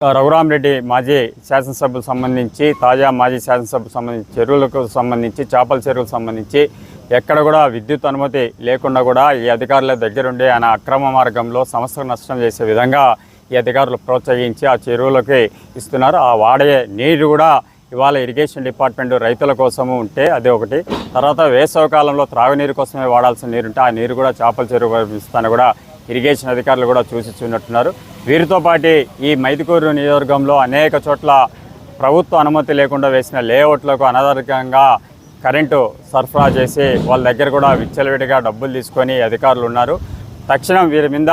రఘురామరెడ్డి మాజీ శాసనసభ్యులకు సంబంధించి తాజా మాజీ శాసనసభ్యులకు సంబంధించి చెరువులకు సంబంధించి చేపల చెరువులకు సంబంధించి ఎక్కడ కూడా విద్యుత్ అనుమతి లేకుండా కూడా ఈ అధికారుల దగ్గరుండి ఆయన అక్రమ మార్గంలో సంస్థకు నష్టం చేసే విధంగా ఈ అధికారులు ప్రోత్సహించి ఆ చెరువులకి ఇస్తున్నారు. ఆ వాడే నీరు కూడా ఇవాళ ఇరిగేషన్ డిపార్ట్మెంట్ రైతుల కోసము ఉంటే అది ఒకటి. తర్వాత వేసవ కాలంలో త్రాగునీరు కోసమే వాడాల్సిన నీరు ఉంటే ఆ నీరు కూడా చేపల చెరువు ఇస్తాను కూడా ఇరిగేషన్ అధికారులు కూడా చూసి చూనట్టున్నారు వీరితో పాటు ఈ మైదుకూరు నియోజకవర్గంలో అనేక చోట్ల ప్రభుత్వ అనుమతి లేకుండా వేసిన లేఅవుట్లకు అనధికంగా కరెంటు సరఫరా చేసి వాళ్ళ దగ్గర కూడా విచ్చలవిడిగా డబ్బులు తీసుకొని అధికారులు ఉన్నారు. తక్షణం వీరి మీద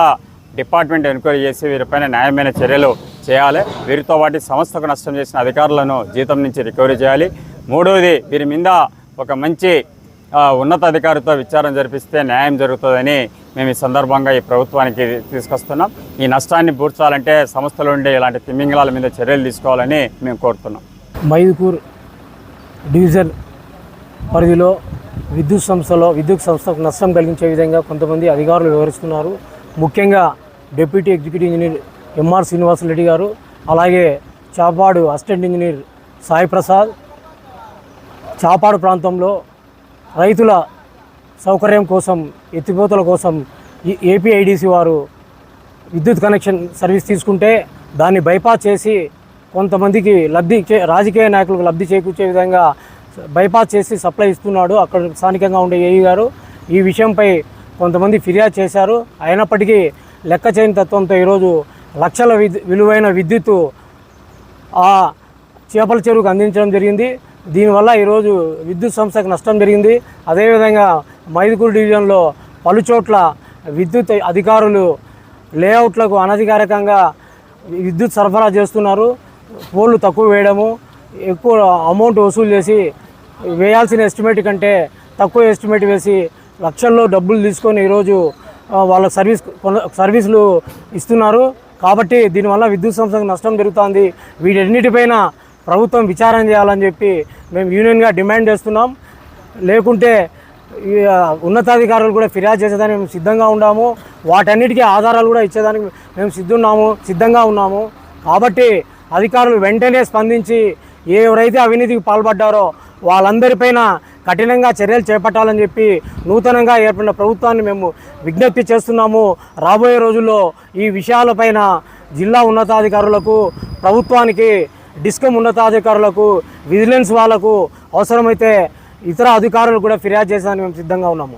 డిపార్ట్మెంట్ ఎంక్వైరీ చేసి వీరిపైన న్యాయమైన చర్యలు చేయాలి. వీరితో పాటు సంస్థకు నష్టం చేసిన అధికారులను జీతం నుంచి రికవరీ చేయాలి. మూడవది వీరి మీద ఒక మంచి ఉన్నత ఉన్నతాధికారితో విచారం జరిపిస్తే న్యాయం జరుగుతుందని మేము ఈ సందర్భంగా ఈ ప్రభుత్వానికి తీసుకొస్తున్నాం. ఈ నష్టాన్ని పూడ్చాలంటే సంస్థలు ఉండే ఇలాంటి తిమ్మింగళాల మీద చర్యలు తీసుకోవాలని మేము కోరుతున్నాం. మైదుకూర్ డివిజన్ పరిధిలో విద్యుత్ సంస్థలో విద్యుత్ సంస్థకు నష్టం కలిగించే విధంగా కొంతమంది అధికారులు వివరిస్తున్నారు ముఖ్యంగా deputy executive engineer MR Srinivasa Reddy గారు అలాగే చాపాడు అసిస్టెంట్ ఇంజనీర్ సాయి ప్రసాద్ చాపాడు ప్రాంతంలో రైతుల సౌకర్యం కోసం ఎత్తిపోతల కోసం ఏపీఐడిసి వారు విద్యుత్ కనెక్షన్ సర్వీస్ తీసుకుంటే దాన్ని బైపాస్ చేసి కొంతమందికి లబ్ధి చే రాజకీయ నాయకులకు లబ్ధి చేకూర్చే విధంగా బైపాస్ చేసి సప్లై ఇస్తున్నాడు అక్కడ స్థానికంగా ఉండే ఏఈ గారు. ఈ విషయంపై కొంతమంది ఫిర్యాదు చేశారు. అయినప్పటికీ లెక్క చేయని తత్వంతో ఈరోజు లక్షల విలువైన విద్యుత్తు ఆ చేపల చెరువుకు అందించడం జరిగింది. దీనివల్ల ఈరోజు విద్యుత్ సంస్థకు నష్టం జరిగింది. అదేవిధంగా మైదుకూరు డివిజన్లో పలుచోట్ల విద్యుత్ అధికారులు లేఅవుట్లకు అనధికారికంగా విద్యుత్ సరఫరా చేస్తున్నారు. పోళ్ళు తక్కువ వేయడము ఎక్కువ అమౌంట్ వసూలు చేసి వేయాల్సిన ఎస్టిమేట్ కంటే తక్కువ ఎస్టిమేట్ వేసి లక్షల్లో డబ్బులు తీసుకొని ఈరోజు వాళ్ళ సర్వీస్ కొన సర్వీసులు ఇస్తున్నారు. కాబట్టి దీనివల్ల విద్యుత్ సంస్థకు నష్టం జరుగుతుంది. వీటన్నిటిపైన ప్రభుత్వం విచారం చేయాలని చెప్పి మేము యూనియన్గా డిమాండ్ చేస్తున్నాం. లేకుంటే ఉన్నతాధికారులు కూడా ఫిర్యాదు చేసేదానికి మేము సిద్ధంగా ఉన్నాము. వాటన్నిటికీ ఆధారాలు కూడా ఇచ్చేదానికి మేము సిద్ధున్నాము సిద్ధంగా ఉన్నాము. కాబట్టి అధికారులు వెంటనే స్పందించి ఎవరైతే అవినీతికి పాల్పడ్డారో వాళ్ళందరిపైన కఠినంగా చర్యలు చేపట్టాలని చెప్పి నూతనంగా ఏర్పడిన ప్రభుత్వాన్ని మేము విజ్ఞప్తి చేస్తున్నాము. రాబోయే రోజుల్లో ఈ విషయాలపైన జిల్లా ఉన్నతాధికారులకు ప్రభుత్వానికి డిస్కమ్ ఉన్నతాధికారులకు విజిలెన్స్ వాళ్ళకు అవసరమైతే ఇతర అధికారులు కూడా ఫిర్యాదు చేసేదానికి మేము సిద్ధంగా ఉన్నాము.